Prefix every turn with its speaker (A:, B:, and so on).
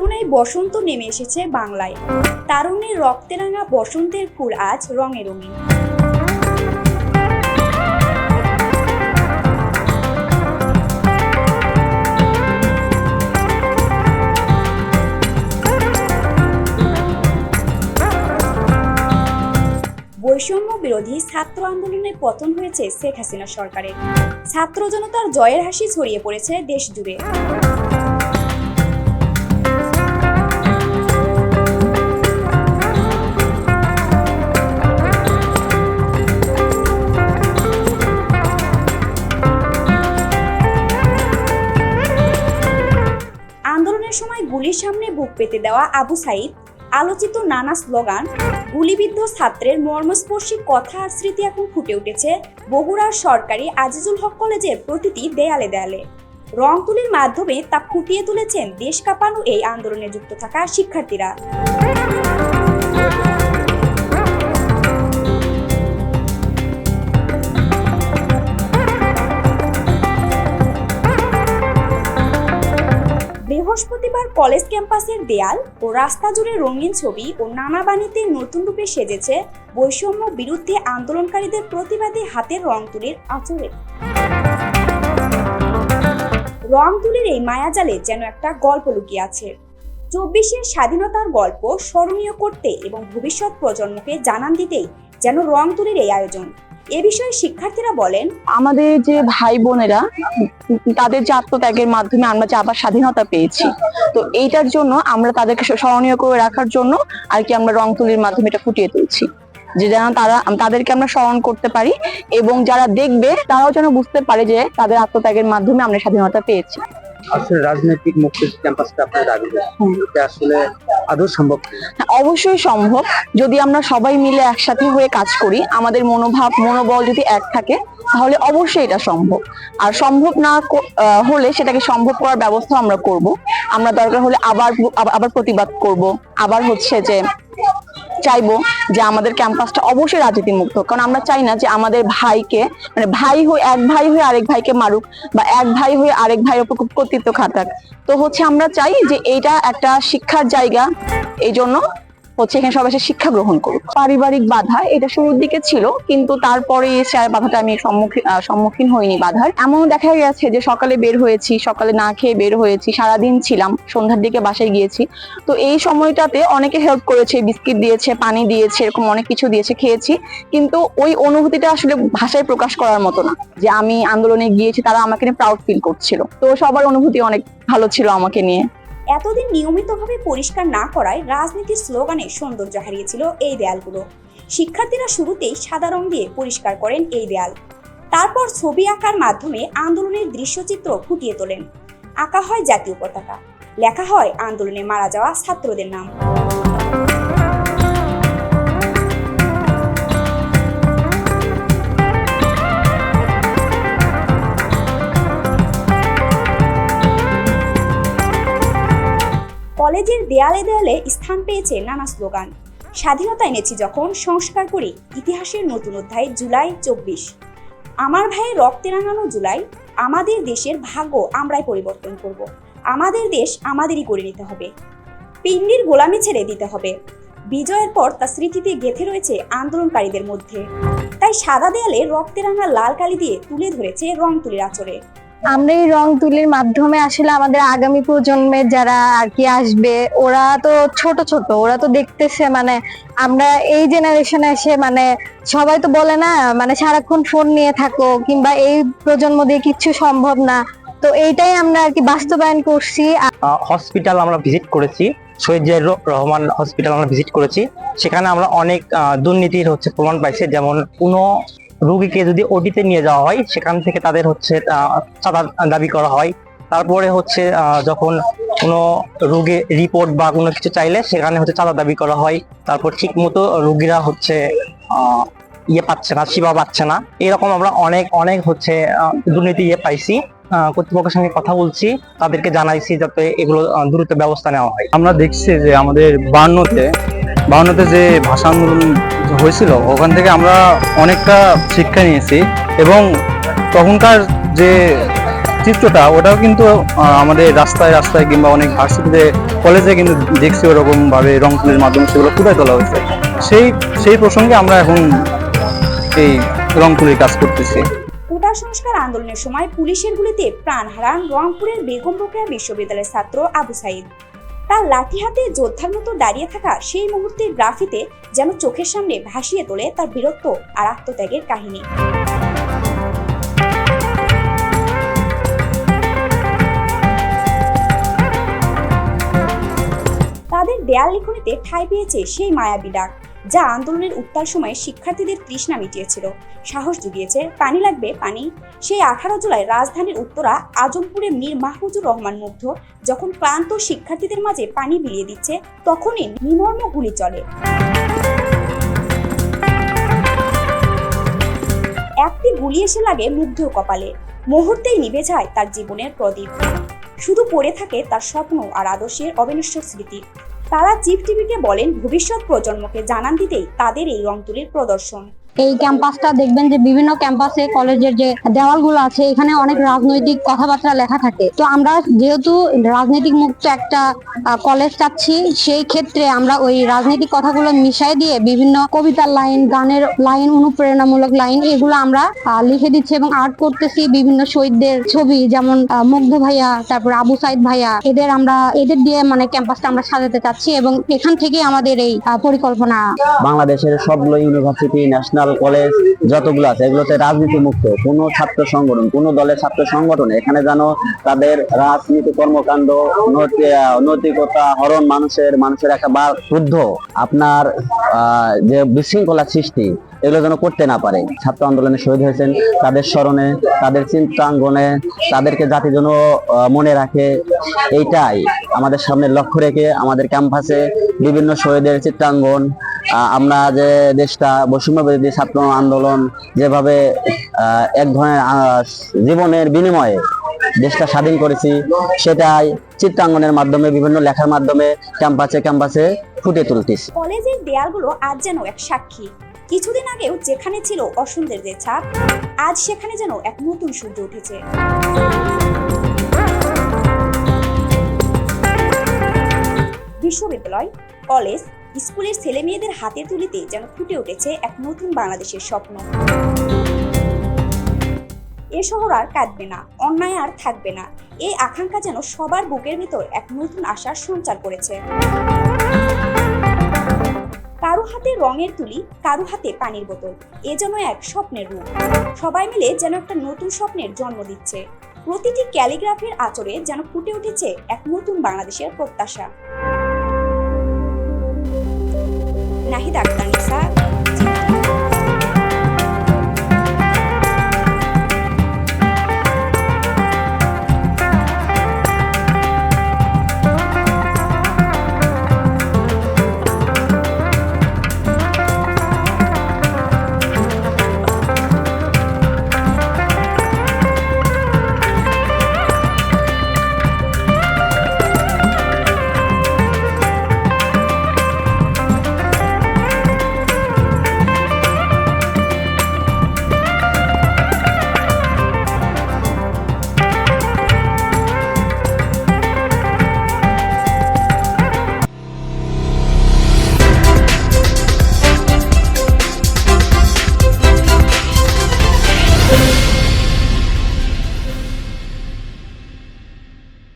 A: প্রায় বসন্ত নেমে এসেছে বাংলায়। তারুণ্যের রক্তে রাঙা বসন্তের ফুল আজ রঙে রঙিন বৈষম্য বিরোধী ছাত্র আন্দোলনের পতন হয়েছে শেখ হাসিনা সরকারের। ছাত্র জনতার জয়ের হাসি ছড়িয়ে পড়েছে দেশ জুড়ে সময় গুলির সামনে বুক পেতে দেওয়া আবু সাইদ, আলোচিত নানা স্লোগান, গুলিবিদ্ধ ছাত্রের মর্মস্পর্শী কথা আর স্মৃতি এখন ফুটে উঠেছে বগুড়ার সরকারি আজিজুল হক কলেজের প্রতিটি দেয়ালে দেয়ালে। রং তুলির মাধ্যমে তা ফুটিয়ে তুলেছেন দেশ কাঁপানো এই আন্দোলনে যুক্ত থাকা শিক্ষার্থীরা। বৃহস্পতিবার কলেজ ক্যাম্পাসের দেয়াল ও রাস্তা জুড়ে রঙিন ছবি ও নানা বাণীতে নতুন রূপে সেজেছে বৈষম্য বিরুদ্ধে আন্দোলনকারীদের প্রতিবাদী হাতের রং তুলির আচরে রং তুলির এই মায়াজালে যেন একটা গল্প লুকিয়ে আছে। চব্বিশের স্বাধীনতার গল্প স্মরণীয় করতে এবং ভবিষ্যৎ প্রজন্মকে জানান দিতেই যেন রং তুলির এই আয়োজন। এ বিষয়ে শিক্ষার্থীরা বলেন,
B: আমাদের যে ভাই বোনেরা, তাদের যে আত্মত্যাগের মাধ্যমে আমরা যে আবার স্বাধীনতা পেয়েছি, তো এইটার জন্য আমরা তাদেরকে স্মরণীয় করে রাখার জন্য আর কি আমরা রং তুলির মাধ্যমে এটা ফুটিয়ে তুলছি। যে যেন তারা, তাদেরকে আমরা স্মরণ করতে পারি এবং যারা দেখবে, তারাও যেন বুঝতে পারে যে তাদের আত্মত্যাগের মাধ্যমে আমরা স্বাধীনতা পেয়েছি।
C: আসলে রাজনৈতিক মুক্ত ক্যাম্পাসটা আপনার দাবি এটা আসলে আদৌ সম্ভব
B: অবশ্যই সম্ভব। যদি আমরা সবাই মিলে একসাথে হয়ে কাজ করি আমাদের মনোভাব মনোবল যদি এক থাকে তাহলে অবশ্যই এটা সম্ভব। আর সম্ভব না হলে সেটাকে সম্ভব করার ব্যবস্থা আমরা করব। আমরা দরকার হলে আবার- আবার প্রতিবাদ করব। আবার হচ্ছে যে চাইব যে আমাদের ক্যাম্পাসটা অবশ্যই রাজনীতি মুক্ত। কারণ আমরা চাই না যে আমাদের ভাইকে মানে ভাই হয়ে, এক ভাই হয়ে আরেক ভাইকে মারুক বা এক ভাই হয়ে আরেক ভাইয়ের উপর কর্তৃত্ব খাটাক তো হচ্ছে আমরা চাই যে এইটা একটা শিক্ষার জায়গা এই জন্য হচ্ছে এখানে সবাই এসে শিক্ষা গ্রহণ করুক। পারিবারিক বাধা, এটা শুরুর দিকে ছিল, কিন্তু তারপরে এসে আর বাধাটা আমি সম্মুখীন সম্মুখীন হইনি বাধার। এমন দেখা গেছে যে সকালে বের হয়েছি, সকালে না খেয়ে বের হয়েছি, সারাদিন ছিলাম, সন্ধ্যার দিকে বাসায় গিয়েছি। তো এই সময়টাতে অনেকে হেল্প করেছে, বিস্কিট দিয়েছে, পানি দিয়েছে, এরকম অনেক কিছু দিয়েছে, খেয়েছি। কিন্তু ওই অনুভূতিটা আসলে ভাষায় প্রকাশ করার মতো না। যে আমি আন্দোলনে গিয়েছি, তারা আমাকে নিয়ে প্রাউড ফিল করছিল। তো সবার অনুভূতি অনেক ভালো ছিল আমাকে নিয়ে।
A: এতদিন নিয়মিতভাবে পরিষ্কার না করায় রাজনীতির স্লোগানে সৌন্দর্য হারিয়েছিল এই দেয়ালগুলো। শিক্ষার্থীরা শুরুতেই সাদা রং দিয়ে পরিষ্কার করেন এই দেয়াল। তারপর ছবি আঁকার মাধ্যমে আন্দোলনের দৃশ্যচিত্র ফুটিয়ে তোলেন। আঁকা হয় জাতীয় পতাকা। লেখা হয় আন্দোলনে মারা যাওয়া ছাত্রদের নাম। কলেজের দেয়ালে দেয়ালে স্থান পেয়েছে নানা স্লোগান। স্বাধীনতা এনেছি যখন, সংস্কার করি, ইতিহাসের নতুন অধ্যায়, জুলাই চব্বিশ। আমার ভাইয়ের রক্তে রাঙানো জুলাই, আমাদের দেশের ভাগ্য আমরাই পরিবর্তন করব। আমাদের দেশ আমাদেরই করে নিতে হবে। পিন্ডির গোলামি ছেড়ে দিতে হবে। বিজয়ের পর তা স্মৃতিতে গেঁথে রয়েছে আন্দোলনকারীদের মধ্যে। তাই সাদা দেয়ালে রক্তে রাঙা লাল কালি দিয়ে তুলে ধরেছে রং তুলির আচরে
D: আমরা এই রং তুলির মাধ্যমে আসলে আমাদের আগামী প্রজন্মের যারা আর কি আসবে, ওরা তো ছোট ছোট, ওরা তো দেখতেছে মানে আমরা এই জেনারেশনে এসে মানে সবাই তো বলে না মানে সারাক্ষণ ফোন নিয়ে থাকো কিংবা এই প্রজন্ম দিয়ে কিচ্ছু সম্ভব না। তো এইটাই আমরা আর কি বাস্তবায়ন করছি।
C: হসপিটাল আমরা ভিজিট করেছি, শহীদ রহ- রহমান হসপিটাল আমরা ভিজিট করেছি। সেখানে আমরা অনেক দুর্নীতির হচ্ছে প্রমাণ পাইছি, যেমন কোনো রোগীকে যদি ওটিতে নিয়ে যাওয়া হয়, সেখান থেকে তাদের হচ্ছে চাঁদা দাবি করা হয়। তারপরে হচ্ছে যখন কোনো রোগী রিপোর্ট বা কোনো কিছু চাইলে, সেখানে হচ্ছে চাঁদা দাবি করা হয়। তারপর ঠিক মতো রোগীরা হচ্ছে ইয়ে পাচ্ছে না, সেবা পাচ্ছে না। এরকম আমরা অনেক অনেক হচ্ছে দুর্নীতি ইয়ে পাইছি। কর্তৃপক্ষের সঙ্গে কথা বলছি, তাদেরকে জানাইছি যাতে এগুলো দ্রুত ব্যবস্থা নেওয়া হয়।
E: আমরা দেখছি যে আমাদের বান্নতে বান্নতে যে ভাষা আন্দোলন হয়েছিল, ওখান থেকে আমরা অনেকটা শিক্ষা নিয়েছি এবং তখনকার যে চিত্রটা, ওটাও কিন্তু আমাদের রাস্তায় রাস্তায় কিংবা অনেক ভার্সিটিতে, কলেজে কিন্তু দেখছি ওরকমভাবে রং তুলির মাধ্যমে সেগুলো ফুটাই তোলা হয়েছে। সেই সেই প্রসঙ্গে আমরা এখন এই রং তুলির কাজ করতেছি।
A: কোটা সংস্কার আন্দোলনের সময় পুলিশের গুলিতে প্রাণ হারান রংপুরের বেগম রোকেয়া বিশ্ববিদ্যালয়ের ছাত্র আবু সাইদ। তার লাঠি হাতে যোদ্ধার মতো দাঁড়িয়ে থাকা সেই মুহূর্তের গ্রাফিতে যেন চোখের সামনে ভাসিয়ে তোলে তার বীরত্ব আর আত্মত্যাগের কাহিনী। তাদের দেয়াল লিখনিতে ঠাঁই পেয়েছে সেই মায়াবী ডাক। যা আন্দোলনের উত্তাল সময়ে শিক্ষার্থীদের তৃষ্ণা মিটিয়েছিল। সাহস জুগিয়েছে, পানি লাগবে, পানি। সেই আঠারো জুলাই রাজধানীর উত্তরা আজমপুরে মীর মাহফুজুর রহমান মুগ্ধ যখন ক্লান্ত শিক্ষার্থীদের মাঝে পানি বিলিয়ে দিচ্ছে, তখনই নিমর্ম গুলি চলে। একটি গুলি এসে লাগে মুগ্ধ কপালে। মুহূর্তেই নিভে যায় তার জীবনের প্রদীপ। শুধু পড়ে থাকে তার স্বপ্ন আর আদর্শের অবিনশ্বর স্মৃতি। তারা চিফ টিভিকে বলেন ভবিষ্যৎ প্রজন্মকে জানান দিতেই তাদের এই রং তুলির প্রদর্শন।
F: এই ক্যাম্পাসটা দেখবেন যে বিভিন্ন ক্যাম্পাসে কলেজের যে দেওয়ালগুলো আছে, এখানে অনেক রাজনৈতিক কথাবার্তা লেখা থাকে। তো আমরা যেহেতু রাজনৈতিক মুক্ত একটা কলেজ চাচ্ছি, সেই ক্ষেত্রে আমরা ওই রাজনৈতিক কথাগুলো মিশাই দিয়ে বিভিন্ন কবিতার লাইন গানের লাইন অনুপ্রেরণামূলক লাইন এগুলো আমরা লিখে দিচ্ছি এবং আর্ট করতেছি বিভিন্ন শহীদদের ছবি, যেমন মুগ্ধ ভাইয়া, তারপর আবু সাইদ ভাইয়া, এদের আমরা, এদের দিয়ে মানে ক্যাম্পাসটা আমরা সাজাতে চাচ্ছি এবং এখান থেকে আমাদের এই পরিকল্পনা
G: বাংলাদেশের সবগুলো ইউনিভার্সিটি ন্যাশনাল কলেজ যতগুলো আছে, এগুলোতে রাজনীতি মুক্ত কোন ছাত্র সংগঠন, কোন দলের ছাত্র সংগঠন এখানে যেন তাদের রাজনীতি কর্মকাণ্ড নৈতিকতা, হরণ মানুষের মানুষের একটা বা ক্রুদ্ধ আপনার যে বিশৃঙ্খলা সৃষ্টি এগুলো যেন করতে না পারে। ছাত্র আন্দোলনে শহীদ হয়েছেন, তাদের স্মরণে, তাদের চিন্তাঙ্গনে, তাদেরকে জাতি যেন মনে রাখে। এইটাই আমাদের সামনে লক্ষ্য রেখে আমাদের ক্যাম্পাসে বিভিন্ন শহীদের চিত্রাঙ্গন আমরা যে দেশটা বৈষম্য ছাত্র আন্দোলন যেভাবে এক ধরনের জীবনের বিনিময়ে দেশটা স্বাধীন করেছি, সেটাই চিত্রাঙ্গনের মাধ্যমে, বিভিন্ন লেখার মাধ্যমে ক্যাম্পাসে ক্যাম্পাসে ফুটে তুলতেছি।
A: কলেজের দেয়ালগুলো আজ যেন এক সাক্ষী। কিছুদিন আগেও যেখানে ছিল অসন্দের ছাপ, আজ সেখানে যেন এক নতুন সূর্য উঠেছে। বিশ্ববিদ্যালয়, কলেজ, স্কুলের ছেলে মেয়েদের হাতে তুলিতে যেন ফুটে উঠেছে এক নতুন বাংলাদেশের স্বপ্ন। এ শহর আর কাঁদবে না, অন্যায় আর থাকবে না, এই আকাঙ্ক্ষা যেন সবার বুকের ভিতর এক নতুন আশার সঞ্চার করেছে। রঙের তুলি কারু হাতে পানির বোতল। এ যেন এক স্বপ্নের রূপ। সবাই মিলে যেন একটা নতুন স্বপ্নের জন্ম দিচ্ছে। প্রতিটি ক্যালিগ্রাফির আচরে যেন ফুটে উঠেছে এক নতুন বাংলাদেশের প্রত্যাশা। নাহিদ আক্তার